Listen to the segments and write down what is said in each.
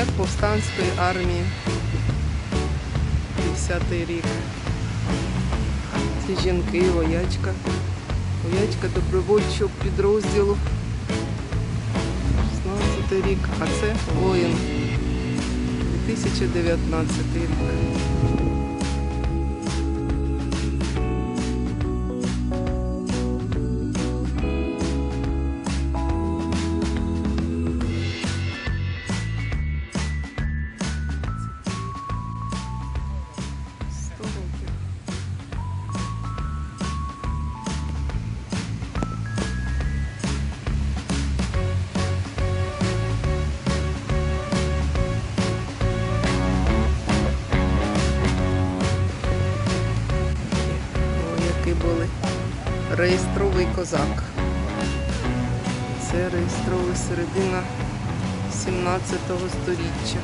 Як повстанської армії. 50-й рік. Ці жінки, воячка. Воячка добровольчого підрозділу. 16 рік, а це воїн. 2019 рік. Реєстровий козак. Це реєстровий середина 17 століття.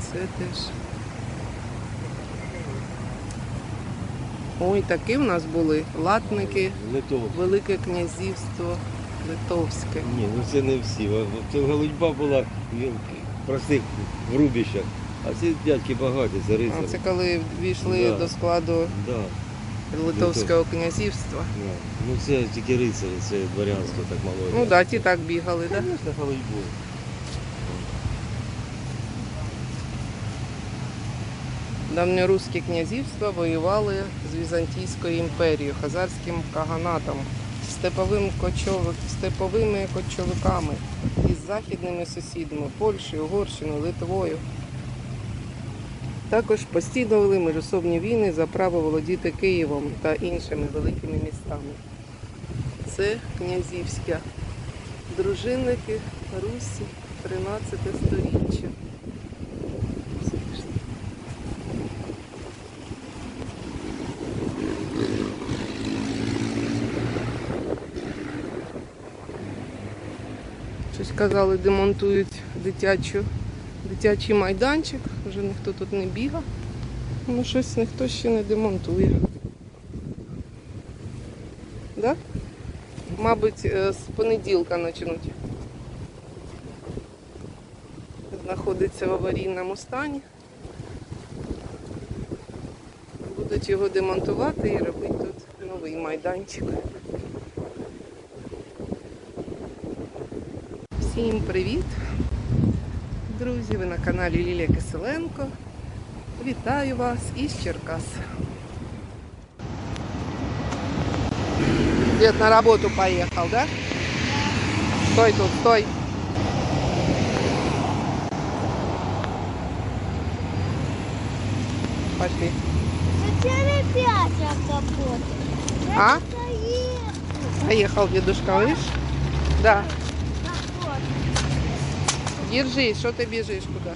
Це теж. Ой, такі в нас були латники, Литовська. Велике князівство Литовське. Ні, ну це не всі. Це голодьба була в простих врубищах. А ці дядьки багаті, це А це коли війшли Да. до складу Да, Литовського князівства. да. Ну це тільки рицарі, це дворянство так мало. Ну так, да, ті так бігали, так? Да? Звісно, голодьбу. Давньоруські князівства воювали з Візантійською імперією, хазарським каганатом, степовим кочовик, степовими кочовиками із західними сусідами Польщею, Угорщиною, Литвою. Також постійно вели міжособні війни за право володіти Києвом та іншими великими містами. Це князівська дружинники Русі 13 століття. Щось казали, демонтують дитячу, дитячий майданчик, вже ніхто тут не бігав. Ну щось ніхто ще не демонтує. Да? Мабуть, е, з понеділка почнуть. Знаходиться в аварійному стані. Будуть його демонтувати і робити тут новий майданчик. Всім привіт! Друзі, ви на каналі Лілія Киселенко. Вітаю вас із Черкас. Дед на работу поехал, да? Стой тут, стой. Пошли. Зачем опять работать? А? Поехал. Поехал дедушка, видишь? Да. Держи, что ты бежишь куда?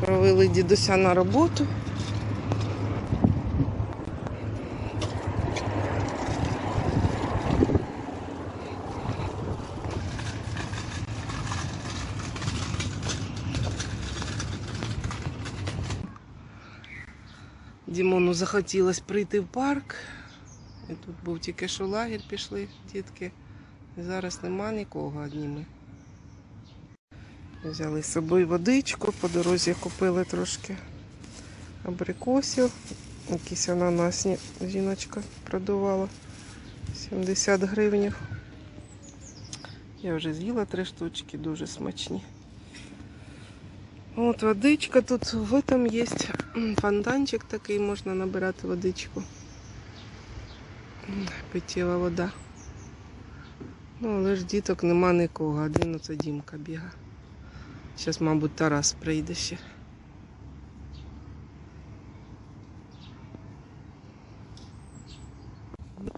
Провели дідуся на роботу. Дімону захотілося прийти в парк. І тут був тільки що лагерь, пішли дітки. Зараз нема нікого одні ми. Взяли з собою водичку, по дорозі купили трошки абрикосів. Якісь ананасні жіночка продавала. 70 гривень. Я вже з'їла три штучки, дуже смачні. От водичка тут в этом є фонтанчик такий, можна набирати водичку. М, вода. Ну, але ж діток нема нікого, один оце Дімка біга. Зараз, мабуть, Тарас прийде ще.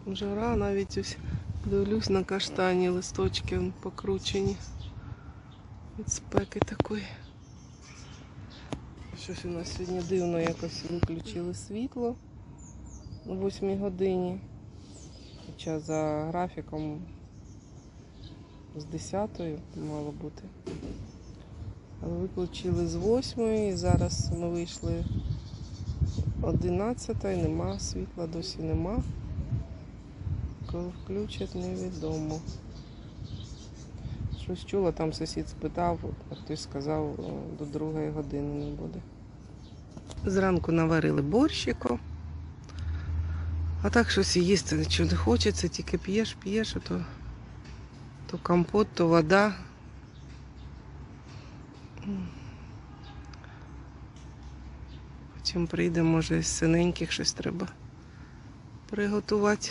Жара навіть ось дивлюсь на каштані, листочки покручені. Від спеки такої. Щось у нас сьогодні дивно якось виключили світло о 8 годині. Хоча за графіком з 10 мало бути. Виключили з 8 і зараз ми вийшли 11, нема світла, досі нема. Коли включать, невідомо. Щось чула, там сусід спитав, а хтось сказав, до другої години не буде. Зранку наварили борщику. А так щось їсти нічого не хочеться, тільки п'єш, п'єш, то, то компот, то вода. Потім прийде, може, з синеньких щось треба приготувати.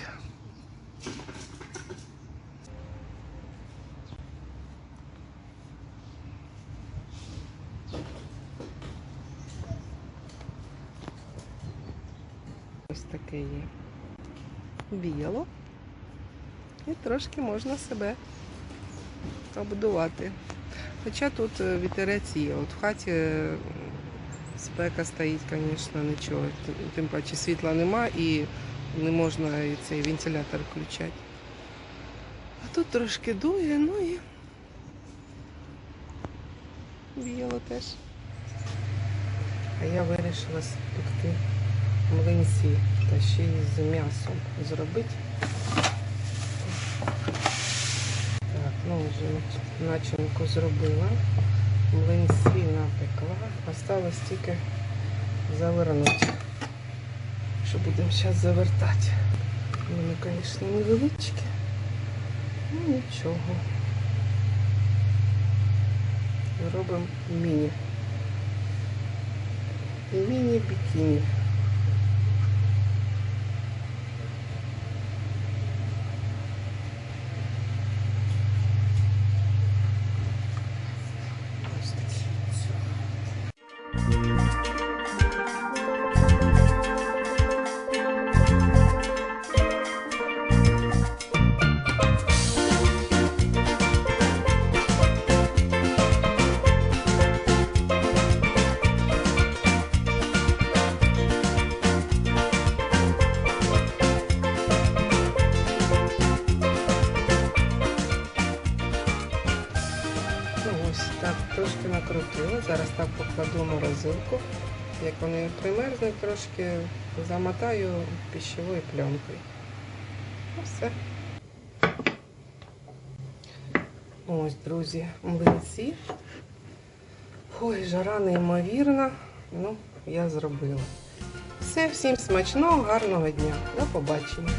Ось таке є. Біло. І трошки можна себе обдувати. Хоча тут е, вітерець є. От в хаті е, спека стоїть, звісно, нічого. Тим- паче світла нема і не можна і цей вентилятор включати. А тут трошки дує, ну і біло теж. А я вирішила спекти млинці та ще й з м'ясом зробити. Так, ну вже начинку зробила. Млинці напекла. Осталось тільки завернути. Що будемо зараз завертати. Вони, звісно, невеличкі. Ну нічого. Робимо міні. Міні-бікіні. Покладу в морозилку. Як вони примерзнуть, трошки замотаю пищевою пленкою. Ну все. Ось, друзі, млинці. Ой, жара неймовірна. Ну, я зробила. Все, всім смачного, гарного дня. До побачення.